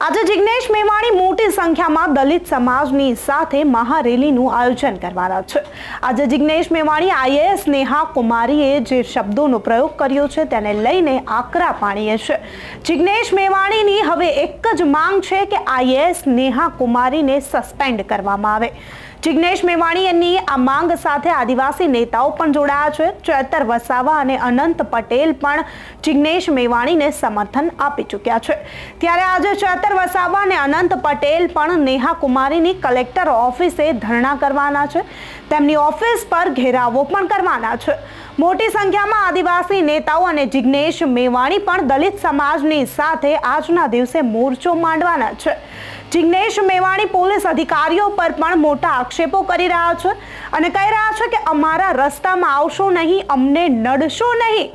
આજે જિગ્નેશ મેવાણી મોટી સંખ્યામાં દલિત સમાજની સાથે મહારેલીનું આયોજન કરવાના છે. આજે જિગ્નેશ મેવાણી આઈએએસ નેહા કુમારીએ જે શબ્દોનો પ્રયોગ કર્યો છે તેને લઈને આકરા પાણીએ છે. જિગ્નેશ મેવાણીની હવે એક જ માંગ છે કે આઈએએસ નેહા કુમારીને સસ્પેન્ડ કરવામાં આવે. જિગ્નેશ મેવાણીની આ માંગ સાથે આદિવાસી નેતાઓ પણ જોડાયા છે. ચેતર વસાવા અને અનંત પટેલ પણ જિગ્નેશ મેવાણીને સમર્થન આપી ચૂક્યા છે. ત્યારે આજે ચેતર વસાવા અને અનંત પટેલ પણ નેહા કુમારીની કલેક્ટર ઓફિસે ધરણા કરવાના છે. તેમની ઓફિસ પર ઘેરાવો પણ કરવાના છે. મોટી સંખ્યામાં આદિવાસી નેતાઓ અને જિગ્નેશ મેવાણી પણ દલિત સમાજની સાથે આજના દિવસે મોરચો માંડવાના છે. જિજ્ઞેશ મેવાણી પોલીસ અધિકારીઓ પર પણ મોટા આક્ષેપો કરી રહ્યા છે અને કહી રહ્યા છે કે અમારા રસ્તામાં આવશો નહીં, અમને નડશો નહીં.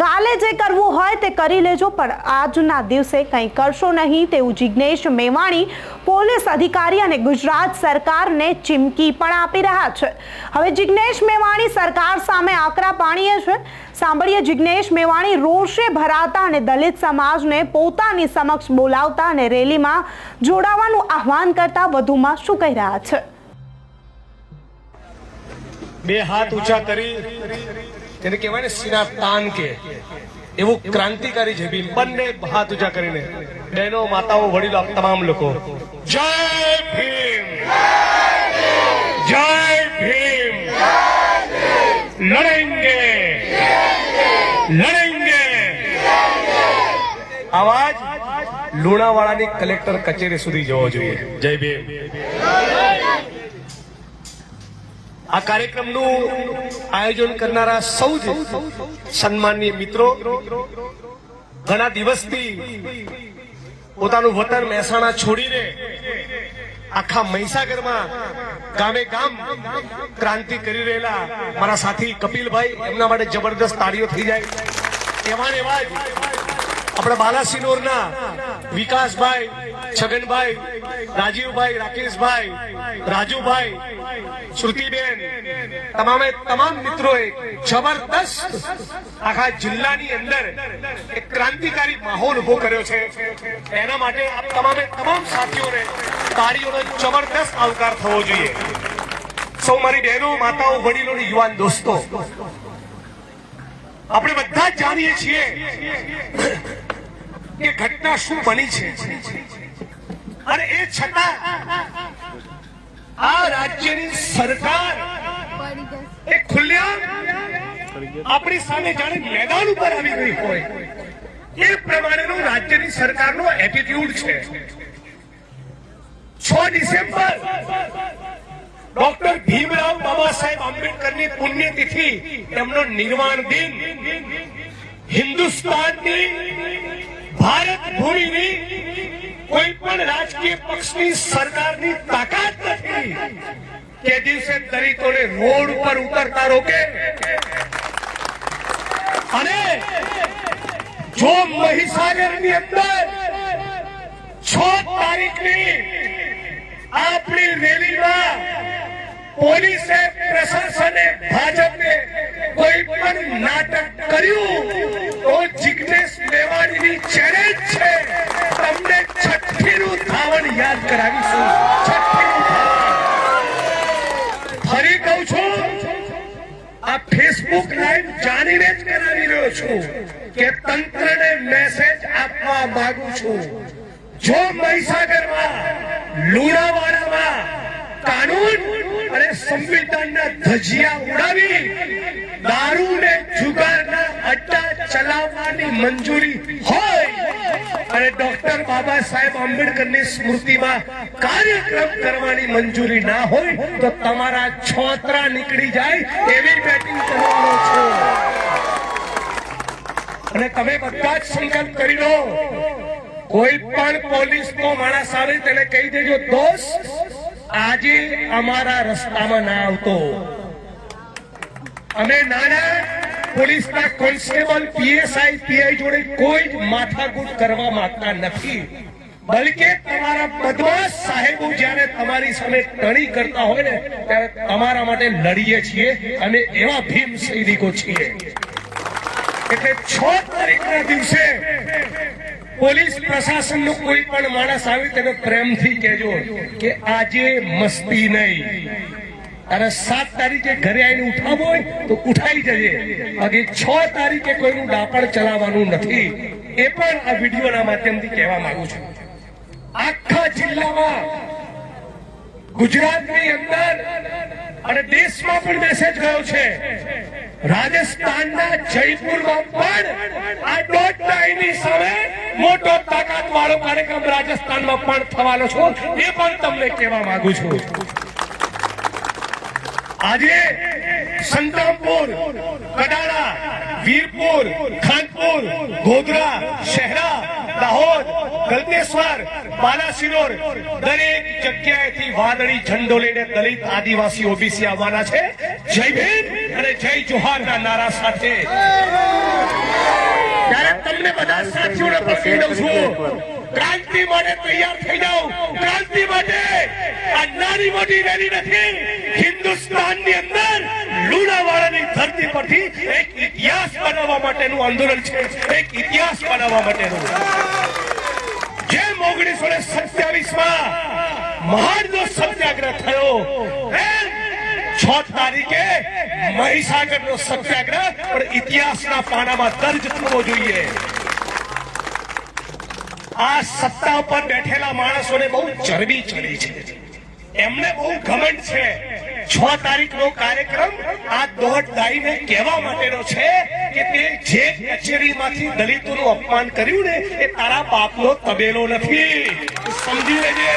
કાલે જે કરવું હોય તે કરી લેજો, પણ આજના દિવસે કંઈ કરશો નહીં તેવું જિગ્નેશ મેવાણી પોલીસ અધિકારી અને ગુજરાત સરકારને ચીમકી પણ આપી રહ્યા છે. હવે જિગ્નેશ મેવાણી સરકાર સામે આકરા પાણીએ છે. સાંભળીએ જિગ્નેશ મેવાણી રોષે ભરાતા અને દલિત સમાજને પોતાની સમક્ષ બોલાવતા અને રેલીમાં જોડાવાનું આહવાન કરતા વધુમાં શું કહી રહ્યા છે? બે હાથ ઊંચા કરી તેને કહેવાય ને સિના તાન કે, એવું ક્રાંતિકારી છે. ભીમ બંને હાથ ઊંચા કરીને. બહેનો, માતાઓ, વડીલો તમામ લોકો. જય ભીમ! જય ભીમ! લડેંગે! લડેંગે! અવાજ લુણાવાડાની કલેક્ટર કચેરી સુધી જવો જોઈએ. જય ભીમ! આ કાર્યક્રમનું આયોજન કરનારા સૌ જ સન્માનીય મિત્રો, ઘણા દિવસથી પોતાનું વતન મહેસાણા છોડીને આખા મહીસાગરમાં ગામે ગામ ક્રાંતિ કરી રહેલા મારા સાથી કપિલભાઈ, એમના માટે જબરદસ્ત તાળીઓ થઈ જાય. એવા એવા આપણા બાલાસિનોરના વિકાસભાઈ છગનભાઈ, રાજીવભાઈ, રાકેશભાઈ, રાજુભાઈ, શ્રુતિબેન, તમામે તમામ મિત્રોએ જબરદસ્ત આખા જિલ્લાની અંદર એક ક્રાંતિકારી માહોલ ઊભો કર્યો છે. એના માટે આપ તમામે તમામ સાથીઓને તાળીઓનો જબરદસ્ત આવકાર થવો જોઈએ. સૌ મારી બહેનો, માતાઓ, વડીલો યુવાન દોસ્તો, આપણે બધા જાણીએ છીએ કે ઘટના શું બની છે. અને એ છતાં આ રાજ્યની સરકાર એ ખુલ્લેઆમ આપણી સામે જાણે મેદાન ઉપર આવી ગઈ હોય. એ પ્રમાણેનો રાજ્યની સરકારનો એટીટ્યુડ છે. છ ડિસેમ્બર ડોક્ટર ભીમરાવ બાબા સાહેબ આંબેડકરની પુણ્યતિથિ એમનો નિર્વાણ દિન, હિન્દુસ્તાનની ભારત ભૂમિની કોઈ પણ રાજકીય પક્ષની સરકારની તાકાત નથી કે દિવસે દલિતોને રોડ ઉપર ઉતરતા રોકે. અને જો મહીસાગરની અંદર છ તારીખની આપણી રેલીમાં પોલીસે પ્રશાસને ભાજપે કોઈ પણ નાટક કર્યું, તો જિજ્ઞેશ મેવાણીની ચેલેન્જ છે. યાદ કરાવીશું. ફરી કહું છું, આ ફેસબુક લાઈવ જાણીને જ કરાવી રહ્યો છું કે તંત્રને મેસેજ આપવા માંગુ છું. જો મહીસાગરમાં, લુણાવાડામાં કાનૂન અને સંવિધાનના ધજિયા ઉડાવી દારૂ ને જુગારના અડ્ડા ચલાવવાની મંજૂરી હોય અને ડોક્ટર બાબા સાહેબ આંબેડકરની સ્મૃતિમાં કાર્યક્રમ કરવાની મંજૂરી ના હોય તો તમારા છોતરા નીકળી જાય એવી બેટિંગ કરવાનો છું. અને તમે બધા જ સંકલ્પ કરી લો. કોઈ પણ પોલીસ નો માણસ આવે તેને કહી દેજો, દોસ્ત, આજે અમારા રસ્તામાં ના આવતો. અમે નાના પોલીસના કોન્સ્ટેબલ પીએસઆઈ, પીઆઈ જોડે કોઈ જ માથાકૂટ કરવા માંગતા નથી. બલકે તમારા બદમાશ સાહેબો જ્યારે તમારી સામે ટણી કરતા હોય ને, ત્યારે તમારા માટે લડીએ છીએ અને એવા ભીમ સૈનિકો છીએ. એટલે છ તારીખના દિવસે પોલીસ પ્રશાસન નો કોઈ પણ માણસ આવે, તેને પ્રેમથી કહેજો કે આજે મસ્તી નહીં. અને સાત તારીખે ઘરે આવીને ઉઠાવો હોય તો ઉઠાઈ જજે. બાકી છ તારીખે કોઈનું ડાપણ ચલાવવાનું નથી. એ પણ આ વિડીયોના માધ્યમથી કહેવા માંગુ છું. આખા જિલ્લામાં, ગુજરાતની અંદર અને દેશમાં પણ મેસેજ ગયો છે. રાજસ્થાનના જયપુરમાં પણ આ ડોટ ડાયની સામે મોટો તાકાત વાળો કાર્યક્રમ રાજસ્થાનમાં પણ થવાનો છો. એ પણ તમને કહેવા માંગુ છું. આજે સંતરામપુર, કડાણા, વીરપુર, ખાનપુર, ગોધરા, શહેરા, દાહોદ ગલતેશ્વર બાલાસિનોર દરેક જગ્યાએથી વાદળી ઝંડો લઈને દલિત આદિવાસી ઓબીસી આવવાના છે. જય ભીમ અને જય જોહારના નારા સાથે. ત્યારે તમને બધા સાથીઓને પણ કહી દઉં છું. ક્રાંતિ માટે તૈયાર થઈ જાઓ. ક્રાંતિ માટે આ નાની મોટી રેલી નથી. હિન્દુસ્તાનની અંદર લુણાવાડાની ધરતી પરથી એક ઇતિહાસ બનાવવા માટેનું આંદોલન છે. એક ઇતિહાસ બનાવવા માટેનું. જેમ ઓગણીસો ને સત્યાવીસમાં મહાન સત્યાગ્રહ થયો છ તારીખે મહીસાગર નો સત્યાગ્રહ પણ ઇતિહાસના પાનામાં દર્જ થવો જોઈએ. આ સત્તા ઉપર બેઠેલા માણસોને બહુ ચરબી ચડી છે. એમને બહુ ઘમંડ છે. છ તારીખ નો કાર્યક્રમ આ દોઢ દાઈને કહેવા માટેનો છે કે તે જે કચેરીમાંથી દલિતોનું અપમાન કર્યું ને, એ તારા બાપનો તબેલો નથી. સમજી લેજે.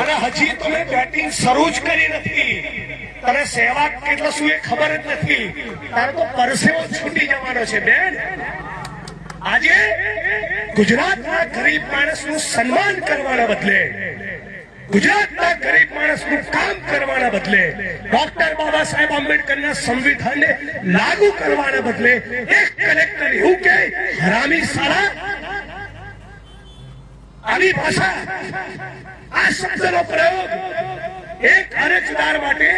અને હજી તમે બેટિંગ શરૂ જ કરી નથી. તને સેવા કેટલો શું એ ખબર જ નથી. તારે તો પરસેવો છૂટી જવાનો છે, બેન. આજે ગુજરાતના ગરીબ માણસનું સન્માન કરવાના બદલે ગુજરાતના ગરીબ માણસનું કામ કરવાના બદલે ડોક્ટર બાબા સાહેબ આંબેડકરના સંવિધાનને લાગુ કરવાના બદલે એક કલેક્ટર એવું કે હરામી સારા. આવી ભાષા, આ શબ્દનો પ્રયોગ એક અરજદાર માટે,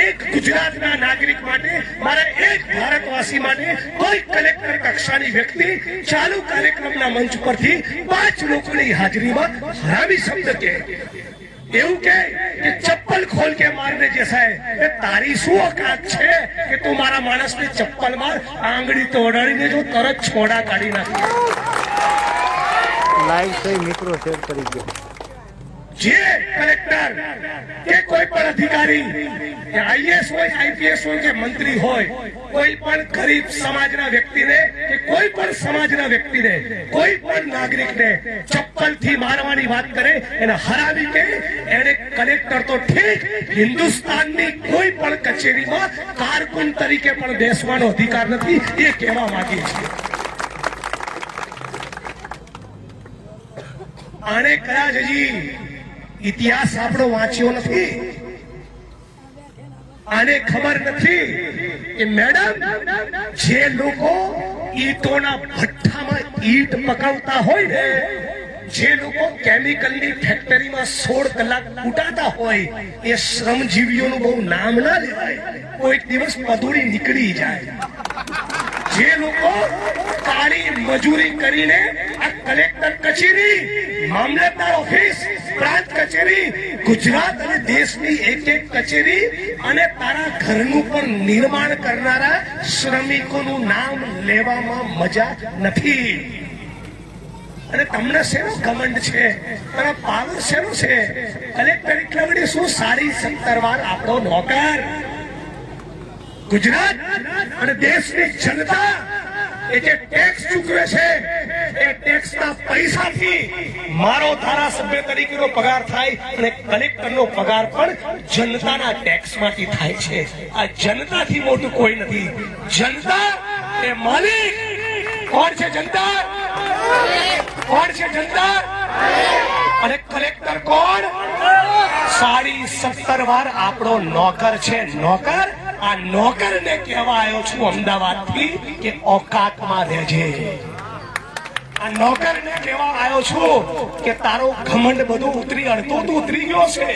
એક ગુજરાતના નાગરિક માટે, મારા એક ભારતવાસી માટે કોઈ કલેક્ટર કક્ષાની વ્યક્તિ ચાલુ કાર્યક્રમના મંચ પરથી પાંચ લોકોની હાજરીમાં હરામી શબ્દ કે એવું કે કે ચપ્પલ ખોલ કે મારને દે જેસાય એ તારી શું ઓકાત છે કે તું મારા માણસને ચપ્પલ માર આંગળી તોડાડીને જો તરત છોડા કાઢી નાખે લાઈવ થઈ મિત્રો શેર કરી દો જે કલેક્ટર કે કોઈ પણ અધિકારી, કે આઈએસ હોય, આઈપીએસ હોય, કે મંત્રી હોય, કોઈ પણ ગરીબ સમાજના વ્યક્તિને, કે કોઈ પણ સમાજના વ્યક્તિને, કોઈ પણ નાગરિકને ચપ્પલથી મારવાની વાત કરે, એને હરાવી કે એને કલેક્ટર તો ઠીક, હિન્દુસ્તાનની કોઈ પણ કચેરીમાં કારકુન તરીકે પણ બેસવાનો અધિકાર નથી, એ કહેવા માંગીએ છીએ. આને કદાચ હજી ઇતિહાસ આપણો વાંચ્યો નથી. આને ખબર નથી કે મેડમ, જે લોકો ઈટોના ભઠ્ઠામાં ઈટ પકવતા હોય ને, જે લોકો કેમિકલની ફેક્ટરીમાં સોળ કલાક ઉટાતા હોય, એ શ્રમજીવીઓનું બહુ નામ ના લેવાય. કોઈક દિવસ પધુડી નીકળી જાય. જે લોકો કાળી મજૂરી કરીને આ કલેક્ટર કચેરી, મામલતદાર ઓફિસ ગુજરાત અને દેશની એક એક કચેરી અને તારા ઘરનું પણ નિર્માણ કરનારા શ્રમિકોનું નામ લેવામાં મજા નથી. અને તમને શેનો ઘમંડ છે? તારા પાવર શેનો છે? કલેક્ટર એટલા વડે શું સારી સત્તર વાર આપણો નોકર? ગુજરાત અને દેશની જનતા એ જે ટેક્સ ચૂકવે છે એ ટેક્સના પૈસાથી મારો ધારાસભ્ય તરીકેનો પગાર થાય અને કલેક્ટરનો પગાર પણ જનતાના ટેક્સમાંથી થાય છે. આ જનતાથી મોટું કોઈ નથી. જનતા એ માલિક. કોણ છે જનતા? કોણ જનતા? અને કલેક્ટર કોણ? સાડી સત્તર વાર આપણો નોકર છે. નોકર? આ નોકર ને કહેવા આવ્યો છું અમદાવાદથી કે ઓકાતમાં રહેજે. આ નોકરને કહેવા આવ્યો છું કે તારો ઘમંડ બધું ઉતરી અડતો તો ઉતરી ગયો છે.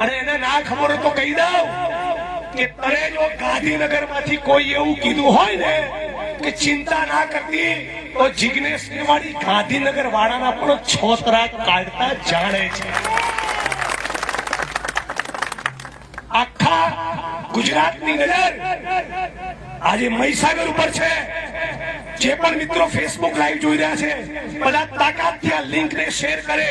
અને એને ના ખબર તો કહી દઉં કે તને જો ગાંધીનગરમાંથી કોઈ એવું કીધું હોય ને કે ચિંતા ના કરતી, તો જિજ્ઞેશ મેવાણી ગાંધીનગર વાળાના પણ છોતરા કાઢતા જાણે છે. આખા ગુજરાતની નજર આજે મહીસાગર ઉપર છે. જે પણ મિત્રો ફેસબુક લાઈવ જોઈ રહ્યા છે, બધા તાકાતથી આ લિંકને શેર કરે.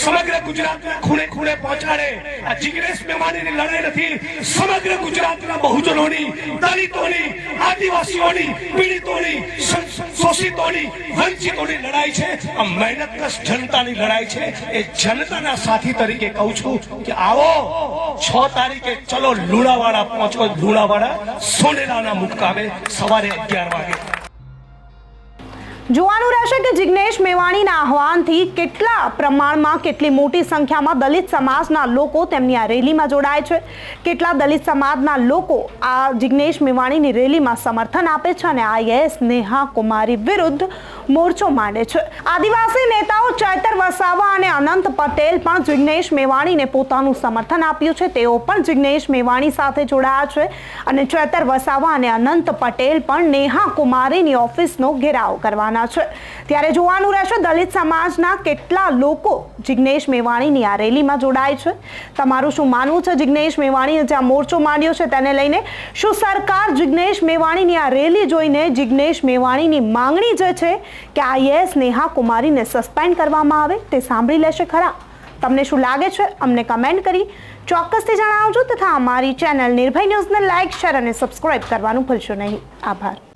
સમગ્ર ગુજરાતના ખૂણે ખૂણે પહોંચાડે. આ જિગ્નેશ મેવાણીની લડાઈ નથી, સમગ્ર ગુજરાતના બહુજનોની, દલિતોની, આદિવાસીઓની, પીડિતોની શોષિતોની, વંચિતોની લડાઈ છે. આ મહેનતકશ જનતાની લડાઈ છે. એ જનતાના સાથી તરીકે કહું છું કે આવો, છ તારીખે ચલો લુણાવાડા પહોંચો. લુણાવાડા સોનેરાના મુકામે સવારે અગિયાર વાગે. જોવાનું રહેશે કે જિગ્નેશ મેવાણીના આહવાનથી કેટલા પ્રમાણમાં કેટલી મોટી સંખ્યામાં દલિત સમાજના લોકો તેમની આ રેલીમાં જોડાય છે. કેટલા દલિત સમાજના લોકો આ જિગ્નેશ મેવાણીની રેલીમાં સમર્થન આપે છે અને આઈએએસ નેહા કુમારી વિરુદ્ધ મોરચો માંડે છે. આદિવાસી નેતાઓ ચૈતર વસાવા અને અનંત પટેલ પણ જિગ્નેશ મેવાણીને પોતાનું સમર્થન આપ્યું છે. તેઓ પણ જિગ્નેશ મેવાણી સાથે જોડાયા છે અને ચૈતર વસાવા અને અનંત પટેલ પણ નેહા કુમારીની ઓફિસનો ઘેરાવ કરવાના છે. ત્યારે જોવાનું રહેશે, દલિત સમાજના કેટલા લોકો જિગ્નેશ મેવાણીની આ રેલીમાં જોડાય છે. તમારું શું માનવું છે જિગ્નેશ મેવાણીએ જ્યાં મોરચો માંડ્યો છે તેને લઈને? શું સરકાર જિગ્નેશ મેવાણીની આ રેલી જોઈને જિગ્નેશ મેવાણીની માંગણી જે છે કે આઈએએસ નેહા કુમારીને સસ્પેન્ડ કરવામાં આવે તે સાંભળી લેશે ખરા? તમને શું લાગે છે? અમને કમેન્ટ કરી ચોક્કસથી જણાવજો તથા અમારી ચેનલ નિર્ભય ન્યૂઝને લાઇક શેર અને સબસ્ક્રાઇબ કરવાનું ભૂલશો નહીં. આભાર.